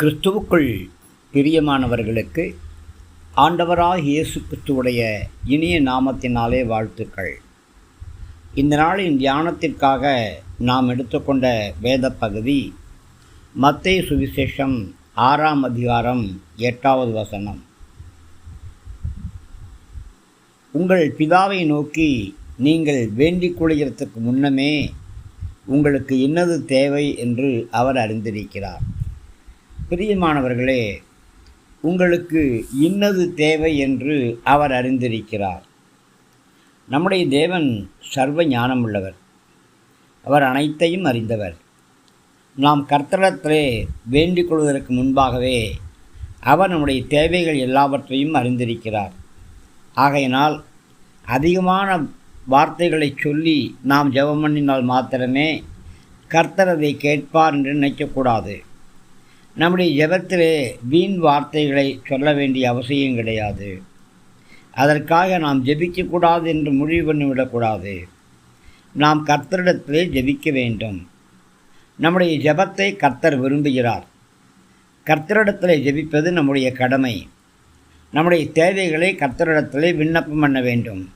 கிறிஸ்துவுக்குள் பிரியமானவர்களுக்கு ஆண்டவராக இயேசு கிறிஸ்துவுடைய இனிய நாமத்தினாலே வாழ்த்துக்கள். இந்த நாளின் தியானத்திற்காக நாம் எடுத்துக்கொண்ட வேத பகுதி மத்திய சுவிசேஷம் ஆறாம் அதிகாரம் எட்டாவது வசனம். உங்கள் பிதாவை நோக்கி நீங்கள் வேண்டிக் கொள்கிறதுக்கு முன்னமே உங்களுக்கு இன்னது தேவை என்று அவர் அறிந்திருக்கிறார். பிரியமானவர்களே உங்களுக்கு இன்னது தேவை என்று அவர் அறிந்திருக்கிறார். நம்முடைய தேவன் சர்வ ஞானம் உள்ளவர் அவர் அனைத்தையும் அறிந்தவர். நாம் கர்த்தரத்திலே வேண்டிக் கொள்வதற்கு முன்பாகவே அவர் நம்முடைய தேவைகள் எல்லாவற்றையும் அறிந்திருக்கிறார். ஆகையினால் அதிகமான வார்த்தைகளை சொல்லி நாம் ஜெபம் பண்ணினால் மாத்திரமே கர்த்தர் அதை கேட்பார் என்று நினைக்கக்கூடாது. நம்முடைய ஜபத்திலே வீண் வார்த்தைகளை சொல்ல வேண்டிய அவசியம் கிடையாது. அதற்காக நாம் ஜெபிக்கக்கூடாது என்று முடிவு பண்ணிவிடக்கூடாது. நாம் கர்த்தரிடத்திலே ஜெபிக்க வேண்டும். நம்முடைய ஜெபத்தை கர்த்தர் விரும்புகிறார். கர்த்தரிடத்திலே ஜெபிப்பது நம்முடைய கடமை. நம்முடைய தேவைகளை கர்த்தரிடத்திலே விண்ணப்பம் பண்ண வேண்டும்.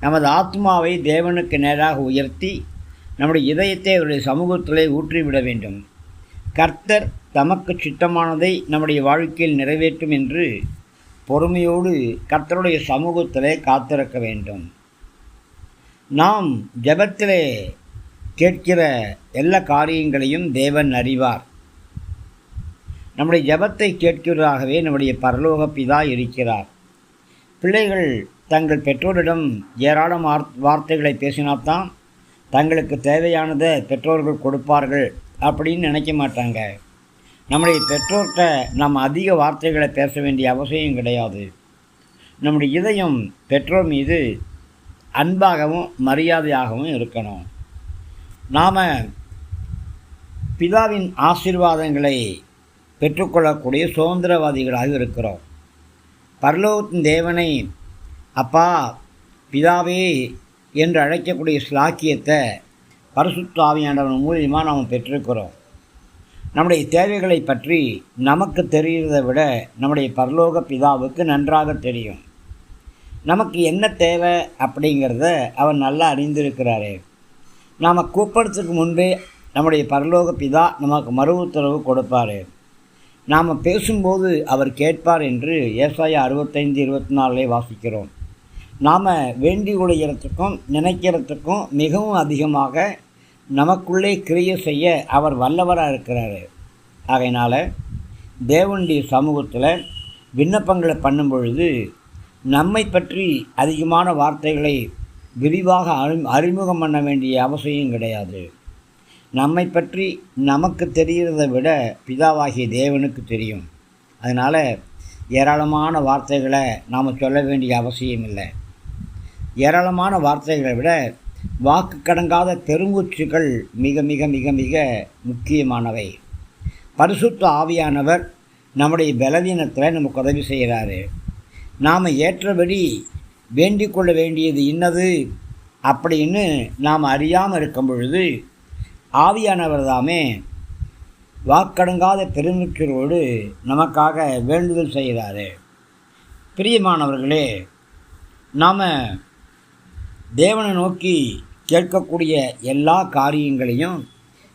நமது ஆத்மாவை தேவனுக்கு நேராக உயர்த்தி நம்முடைய இதயத்தை அவருடைய சமூகத்திலே ஊற்றிவிட வேண்டும். கர்த்தர் தமக்கு சித்தமானதை நம்முடைய வாழ்க்கையில் நிறைவேற்றும் என்று பொறுமையோடு கர்த்தருடைய சமூகத்திலே காத்திருக்க வேண்டும். நாம் ஜபத்திலே கேட்கிற எல்லா காரியங்களையும் தேவன் அறிவார். நம்முடைய ஜபத்தை கேட்கிறதாகவே நம்முடைய பரலோக பிதா இருக்கிறார். பிள்ளைகள் தங்கள் பெற்றோரிடம் ஏராளம் வார்த்தைகளை பேசினால்தான் தங்களுக்கு தேவையானதை பெற்றோர்கள் கொடுப்பார்கள். அப்படின்னு நினைக்க மாட்டாங்க. நம்முடைய பெற்றோர்கிட்ட நாம் அதிக வார்த்தைகளை பேச வேண்டிய அவசியம் கிடையாது. நம்முடைய இதயம் பெற்றோர் மீது அன்பாகவும் மரியாதையாகவும் இருக்கணும். நாம் பிதாவின் ஆசீர்வாதங்களை பெற்றுக்கொள்ளக்கூடிய சுதந்திரவாதிகளாக இருக்கிறோம். பரலோகத்தின் தேவனை அப்பா பிதாவே என்று அழைக்கக்கூடிய ஸ்லாக்கியத்தை பரிசுத்தாவியானவன் மூலியமாக நாம் பெற்றிருக்கிறோம். நம்முடைய தேவைகளை பற்றி நமக்கு தெரிகிறதை விட நம்முடைய பரலோக பிதாவுக்கு நன்றாக தெரியும். நமக்கு என்ன தேவை அப்படிங்கிறத அவர் நல்லா அறிந்திருக்கிறாரே. நாம் கூப்பிடுறதுக்கு முன்பே நம்முடைய பரலோக பிதா நமக்கு மறு உத்தரவு கொடுப்பார். நாம் பேசும்போது அவர் கேட்பார் என்று ஏசாய அறுபத்தைந்து இருபத்தி நாலே வாசிக்கிறோம். நாம் வேண்டி கொள்கிறதுக்கும் நினைக்கிறதுக்கும் மிகவும் அதிகமாக நமக்குள்ளே கிரியை செய்ய அவர் வல்லவராக இருக்கிறாரு. ஆகையினால் தேவனுடைய சமூகத்தில் விண்ணப்பங்களை பண்ணும் பொழுது நம்மை பற்றி அதிகமான வார்த்தைகளை விரிவாக அறி அறிமுகம் பண்ண வேண்டிய அவசியம் கிடையாது. நம்மை பற்றி நமக்கு தெரிகிறத விட பிதாவாகிய தேவனுக்கு தெரியும். அதனால் ஏராளமான வார்த்தைகளை நாம் சொல்ல வேண்டிய அவசியம் இல்லை. ஏராளமான வார்த்தைகளை விட வாக்கு கடங்காத பெருமூச்சுகள் மிக மிக மிக மிக முக்கியமானவை. பரிசுத்த ஆவியானவர் நம்முடைய பலவீனத்தில் நமக்கு உதவி செய்கிறாரு. நாம் ஏற்றபடி வேண்டிக் கொள்ள வேண்டியது இன்னது அப்படின்னு நாம் அறியாமல் இருக்கும் பொழுது ஆவியானவர் தாமே வாக்கடங்காத பெருமிச்சரோடு நமக்காக வேண்டுதல் செய்கிறாரு. பிரியமானவர்களே நாம் தேவனை நோக்கி கேட்கக்கூடிய எல்லா காரியங்களையும்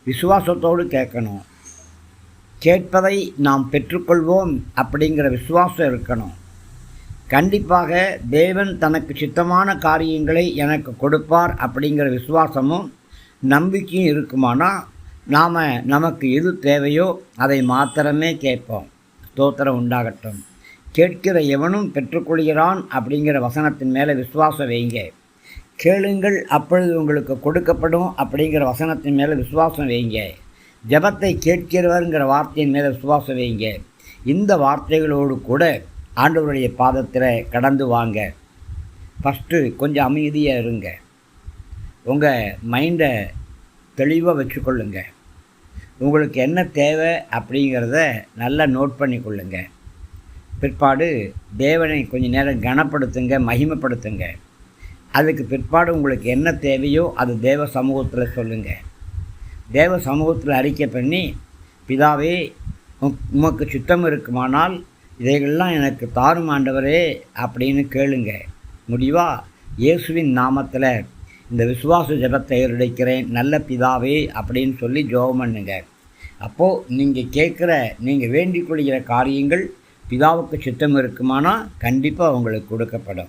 விசுவாசத்தோடு கேட்கணும். கேட்பதை நாம் பெற்றுக்கொள்வோம் அப்படிங்கிற விசுவாசம் இருக்கணும். கண்டிப்பாக தேவன் தனக்கு சித்தமான காரியங்களை எனக்கு கொடுப்பார் அப்படிங்கிற விசுவாசமும் நம்பிக்கையும் இருக்குமானால் நாம் நமக்கு எது தேவையோ அதை மாத்திரமே கேட்போம். ஸ்தோத்திரம் உண்டாகட்டும். கேட்கிற எவனும் பெற்றுக்கொள்கிறான் அப்படிங்கிற வசனத்தின் மேலே விசுவாசம் வைங்க. கேளுங்கள் அப்பொழுது உங்களுக்கு கொடுக்கப்படும் அப்படிங்கிற வசனத்தின் மேலே விசுவாசம் வைங்க ஜபத்தை கேட்கிறவருங்கிற வார்த்தையின் மேலே விசுவாசம் வைங்க இந்த வார்த்தைகளோடு கூட ஆண்டவருடைய பாதத்தில் கடந்து வாங்க. ஃபஸ்ட்டு கொஞ்சம் அமைதியாக இருங்க. உங்கள் மைண்டை தெளிவாக வச்சுக்கொள்ளுங்க. உங்களுக்கு என்ன தேவை அப்படிங்கிறத நல்லா நோட் பண்ணி கொள்ளுங்க பிற்பாடு தேவனை கொஞ்சம் நேரம் கனப்படுத்துங்க மகிமைப்படுத்துங்க. அதுக்கு பிற்பாடு உங்களுக்கு என்ன தேவையோ அது தேவ சமூகத்தில் சொல்லுங்கள் தேவ சமூகத்தில் அறிக்கை பண்ணி பிதாவே உம்- உமக்கு சுத்தம் இருக்குமானால் இதையெல்லாம் எனக்கு தாரும் ஆண்டவரே அப்படின்னு கேளுங்க. முடிவா? இயேசுவின் நாமத்தில் இந்த விசுவாச ஜபத்தை ஏறெடுக்கிறேன் நல்ல பிதாவே அப்படின்னு சொல்லி ஜோபம் பண்ணுங்க. அப்போது நீங்கள் கேட்குற நீங்கள் வேண்டிக் கொள்கிற காரியங்கள் பிதாவுக்கு சுத்தம் இருக்குமானால் கண்டிப்பாக உங்களுக்கு கொடுக்கப்படும்.